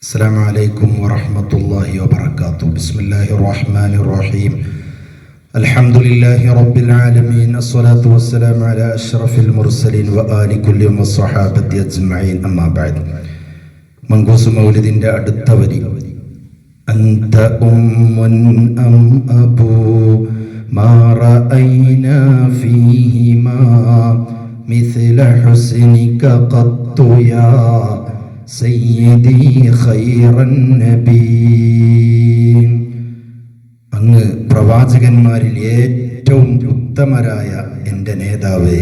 السلام عليكم ورحمة الله وبركاته بسم الله الرحمن الرحيم الحمد لله رب العالمين الصلاة والسلام على أشرف المرسلين وآل كل وصحابة أجمعين أما بعد من قوس مولد أدت ولي أنت أم أم أبو ما رأينا فيهما مثل حسنك قط يا സയ്യിദി ഖൈറൻ നബീ. അങ്ങ് പ്രവാചകന്മാരിൽ ഏറ്റവും ഉത്തമരായ എന്റെ നേതാവേ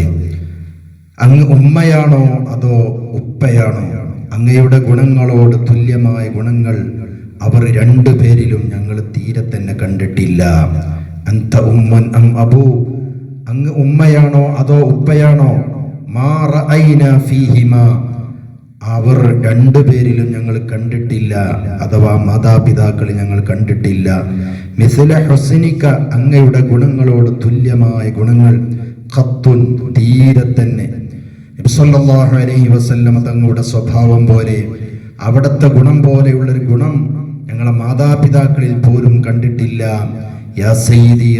അങ്ങ് ഉമ്മയാണോ അതോ ഉപ്പയാണോ? അങ്ങയുടെ ഗുണങ്ങളോട് തുല്യമായ ഗുണങ്ങൾ അവർ രണ്ടു പേരിലും ഞങ്ങൾ തീരെ തന്നെ കണ്ടിട്ടില്ല. അന്ത ഉമ്മൻ അം അബു അങ്ങ് ഉമ്മയാണോ അതോ ഉപ്പയാണോ? മാറ ഐന ഫീഹിമ അവർ രണ്ടുപേരിലും ഞങ്ങൾ കണ്ടിട്ടില്ല അഥവാ മാതാപിതാക്കൾ ഞങ്ങൾ കണ്ടിട്ടില്ല. മിസില ഹുസനിക്ക അങ്ങയുടെ ഗുണങ്ങളോട് തുല്യമായ ഗുണങ്ങൾ ഖത്തുൻ തീരെ തന്നെ. നബിസല്ലല്ലാഹു അലൈഹി വസല്ലമ തങ്ങളുടെ സ്വഭാവം പോലെ അവിടുത്തെ ഗുണം പോലെയുള്ളൊരു ഗുണം ഞങ്ങളെ മാതാപിതാക്കളിൽ പോലും കണ്ടിട്ടില്ല. യാ സയ്യിദി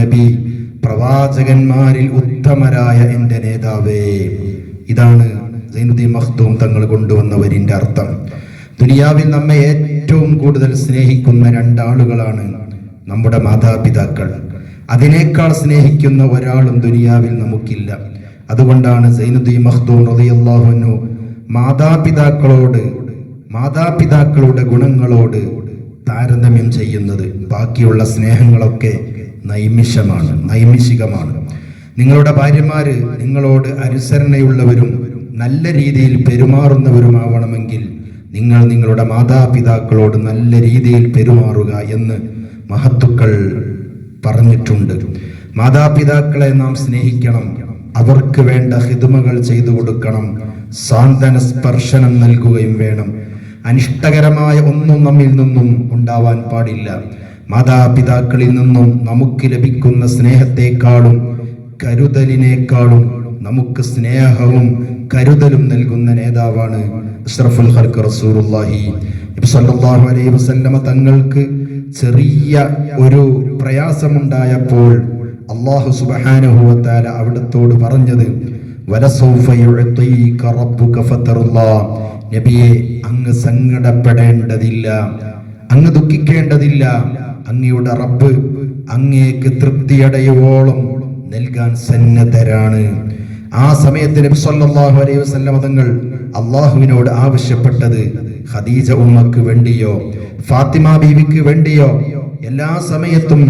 നബി പ്രവാചകന്മാരിൽ ഉത്തമരായ എന്റെ നേതാവേ. ഇതാണ് സൈനുദ്ദീൻ മഖ്ദൂം തങ്ങൾ കൊണ്ടുവന്ന വരിന്റെ അർത്ഥം. ദുനിയാവിൽ നമ്മെ ഏറ്റവും കൂടുതൽ സ്നേഹിക്കുന്ന രണ്ടാളുകളാണ് നമ്മുടെ മാതാപിതാക്കൾ. അതിനേക്കാൾ സ്നേഹിക്കുന്ന ഒരാളും ദുനിയാവിൽ നമുക്കില്ല. അതുകൊണ്ടാണ് സൈനുദ്ദീൻ മഖ്ദൂം റളിയല്ലാഹു മാതാപിതാക്കളോട് മാതാപിതാക്കളുടെ ഗുണങ്ങളോട് താരതമ്യം ചെയ്യുന്നത്. ബാക്കിയുള്ള സ്നേഹങ്ങളൊക്കെ നൈമിഷമാണ് നൈമിഷികമാണ്. നിങ്ങളുടെ ഭാര്യമാര് നിങ്ങളോട് അനുസരണയുള്ളവരും നല്ല രീതിയിൽ പെരുമാറുന്നവരുമാവണമെങ്കിൽ നിങ്ങൾ നിങ്ങളുടെ മാതാപിതാക്കളോട് നല്ല രീതിയിൽ പെരുമാറുക എന്ന് മഹത്തുക്കൾ പറഞ്ഞിട്ടുണ്ട്. മാതാപിതാക്കളെ നാം സ്നേഹിക്കണം. അവർക്ക് വേണ്ട ഹിതുമകൾ ചെയ്തു കൊടുക്കണം. സാന്ത്വന സ്പർശനം നൽകുകയും വേണം. അനിഷ്ടകരമായ ഒന്നും നമ്മിൽ നിന്നും ഉണ്ടാവാൻ പാടില്ല. മാതാപിതാക്കളിൽ നിന്നും നമുക്ക് ലഭിക്കുന്ന സ്നേഹത്തെക്കാളും കരുതലിനേക്കാളും നമുക്ക് സ്നേഹവും കരുതലും നൽകുന്ന നേതാവാണ് സല്ലല്ലാഹു അലൈഹി വസല്ലമ തങ്ങൾക്ക് ചെറിയ ഒരു പ്രയാസമുണ്ടായപ്പോൾ അള്ളാഹു സുബ്ഹാനഹു വതആല അവിടത്തോട് പറഞ്ഞത് നബിയെ അങ്ങ് സങ്കടപ്പെടേണ്ടതില്ല അങ്ങ് ദുഃഖിക്കേണ്ടതില്ല. അങ്ങയുടെ റബ്ബ് അങ്ങേക്ക് തൃപ്തിയടയുവോളം നൽകാൻ സന്നദ്ധരാണ്. ആ സമയത്ത് നബി സല്ലല്ലാഹു അലൈഹി വസല്ലം തങ്ങൾ അള്ളാഹുവിനോട് ആവശ്യപ്പെട്ടത് ഖദീജ ഉമ്മക്ക് വേണ്ടിയോ ഫാത്തിമ ബീവിക്ക് വേണ്ടിയോ എല്ലാ സമയത്തും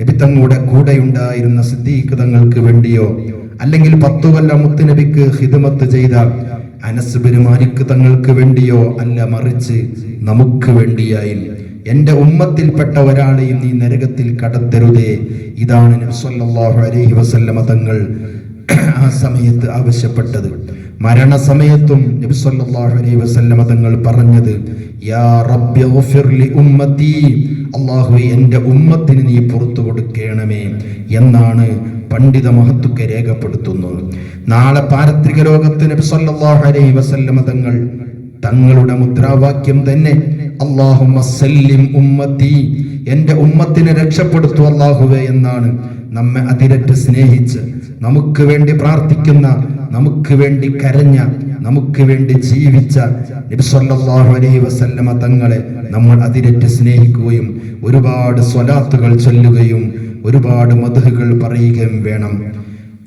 നബി തങ്ങളുടെ കൂടെ ഉണ്ടായിരുന്ന സിദ്ദീഖ് തങ്ങൾക്ക് വേണ്ടിയോ അല്ലെങ്കിൽ പത്തു മുത്ത് നബിക്ക് ഹിദമത്ത് ചെയ്ത അനസ് ബിൻ മാലിക് തങ്ങൾക്ക് വേണ്ടിയോ അല്ല മറിച്ച് നമുക്ക് വേണ്ടിയായി. എന്റെ ഉമ്മത്തിൽപ്പെട്ട ഒരാളെയും നീ നരകത്തിൽ കടത്തരുതേ. ഇതാണ് അലൈഹി വസല്ലമ തങ്ങൾ ആ സമയത്ത് ആവശ്യപ്പെട്ടത്. മരണസമയത്തും നബി സല്ലല്ലാഹു അലൈഹി വസല്ലമ തങ്ങൾ പറഞ്ഞത് യാ റബ്ബി ലി ഉമ്മത്തി അല്ലാഹുവേ എന്റെ ഉമ്മത്തിന് നീ പുറത്തു കൊടുക്കണമേ എന്നാണ് പണ്ഡിത മഹത്തുക്കെ രേഖപ്പെടുത്തുന്നത്. നാളെ പാരത്രിക ലോകത്ത് നബി സല്ലല്ലാഹു അലൈഹി വസല്ലമ തങ്ങൾ തങ്ങളുടെ മുദ്രാവാക്യം തന്നെ അല്ലാഹുമ്മ സല്ലിം ഉമ്മത്തി എൻ്റെ ഉമ്മത്തിനെ രക്ഷപ്പെടുത്തു അള്ളാഹുവേ എന്നാണ് നമ്മെ അതിരറ്റ് സ്നേഹിച്ച് നമുക്ക് വേണ്ടി പ്രാർത്ഥിക്കുന്ന നമുക്ക് വേണ്ടി കരഞ്ഞ നമുക്ക് വേണ്ടി ജീവിച്ച നബി സല്ലല്ലാഹു അലൈഹി വസല്ലമ തങ്ങളെ നമ്മൾ അതിരറ്റ് സ്നേഹിക്കുകയും ഒരുപാട് സ്വലാത്തുകൾ ചൊല്ലുകയും ഒരുപാട് മധുകൾ പറയുകയും വേണം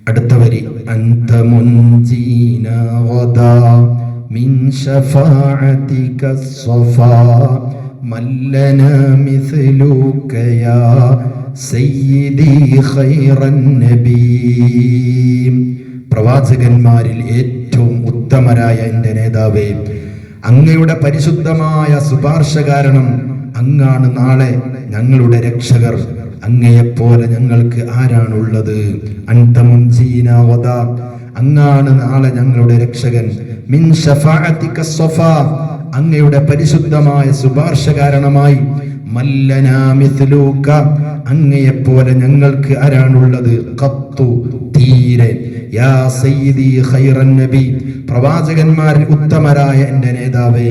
അടുത്ത വരി അന്ത മുൻജീന ഗദാ من شفاعتك الصفا من لنا مثلك يا سيدي خير النبي പ്രവാചകന്മാരിൽ ഏറ്റവും ഉത്തമരായ എൻ്റെ നേതാവേ അങ്ങയുടെ പരിശുദ്ധമായ ശുപാർശ കാരണം അങ്ങാണ് നാളെ ഞങ്ങളുടെ രക്ഷകർ അങ്ങയെപ്പോലെ ഞങ്ങൾക്ക് ആരാണുള്ളത് അന്തമുൻജീന വദാ അങ്ങാണ് നാളെ ഞങ്ങളുടെ രക്ഷകൻ മിൻ ഷഫാഅത്തിക സ്വഫാ അങ്ങയുടെ പരിശുദ്ധമായ ശുപാർശ കാരണമായി മല്ലനാ അങ്ങയെ അങ്ങയെപ്പോലെ ഞങ്ങൾക്ക് ആരാണുള്ളത് കത്തു തീരെ. യാ സയ്യിദി ഖൈറൻ നബി പ്രവാചകന്മാരിൽ ഉത്തമരായ എന്റെ നേതാവേ.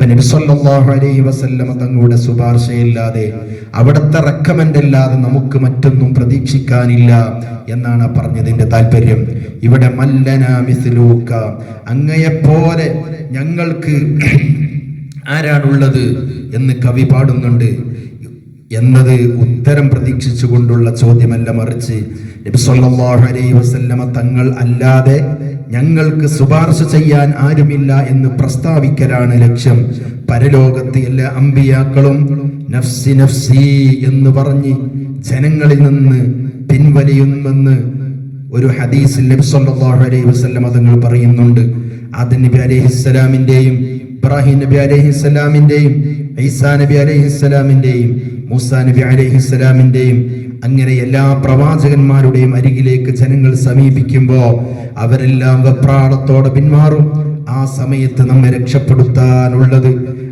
നബി സല്ലല്ലാഹു അലൈഹി വസല്ലമ തങ്ങളുടെ ശുപാർശയില്ലാതെ അവിടുത്തെ റെക്കമെൻഡ് അല്ലാതെ നമുക്ക് മറ്റൊന്നും പ്രതീക്ഷിക്കാനില്ല എന്നാണ് പറഞ്ഞതിന്റെ താല്പര്യം. ഇവിടെ മല്ലന അങ്ങയെ അങ്ങയെപ്പോലെ ഞങ്ങൾക്ക് ആരാണുള്ളത് എന്ന് കവി പാടുന്നുണ്ട് എന്നത് ഉത്തരം പ്രതീക്ഷിച്ചുകൊണ്ടുള്ള ചോദ്യമല്ല മറിച്ച് അലൈഹി വസല്ലമ തങ്ങൾ അല്ലാതെ ഞങ്ങൾക്ക് ശുപാർശ ചെയ്യാൻ ആരുമില്ല എന്ന് പ്രസ്താവിക്കലാണ് ലക്ഷ്യം. പരലോകത്ത് എല്ലാ അമ്പിയാക്കളും നഫ്സി നഫ്സി എന്ന് പറഞ്ഞ് ജനങ്ങളിൽ നിന്ന് പിൻവലിയുമെന്ന് ഒരു ഹദീസിൽ നബി സല്ലല്ലാഹു അലൈഹി വസല്ലമ തങ്ങൾ പറയുന്നുണ്ട്. ആദം നബി അലൈഹിസ്സലാമിന്റെയും ഇബ്രാഹിം നബി അലൈഹിസ്സലാമിന്റെയും ഈസാ നബി അലൈഹിസ്സലാമിന്റെയും മൂസ നബി അലൈഹിസ്സലാമിന്റെയും അങ്ങനെ എല്ലാ പ്രവാചകന്മാരുടെയും അരികിലേക്ക് ജനങ്ങൾ സമീപിക്കുമ്പോൾ അവരെല്ലാം വെപ്രാളത്തോടെ പിന്മാറും. ആ സമയത്ത് നമ്മെ രക്ഷപ്പെടുത്താനുള്ളത്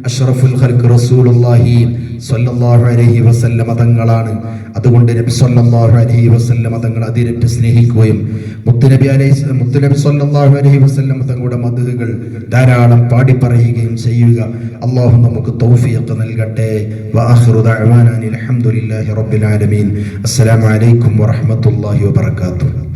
അഷ്റഫുൽ ഖൽക്ക് റസൂലുള്ളാഹി സ്വല്ലല്ലാഹു അലൈഹി വസല്ലമ തങ്ങളാണ്. അതുകൊണ്ട് നബി സ്വല്ലല്ലാഹു അലൈഹി വസല്ലമ തങ്ങൾ അതിരറ്റ് സ്നേഹിക്കുകയും മുത്തുനബി അലൈഹി മുത്തുനബി സ്വല്ലല്ലാഹു അലൈഹി വസല്ലമ തങ്ങളുടെ മധുകൾ ധാരാളം പാടി പറയുകയും ചെയ്യുക. അള്ളാഹു നമുക്ക് തൗഫീഖ് നൽകട്ടെ. വആഖിറു ദഅവാനാ അൽഹംദുലില്ലാഹി റബ്ബിൽ ആലമീൻ. അസ്സലാമു അലൈക്കും വറഹ്മത്തുള്ളാഹി വബറകാതുഹു.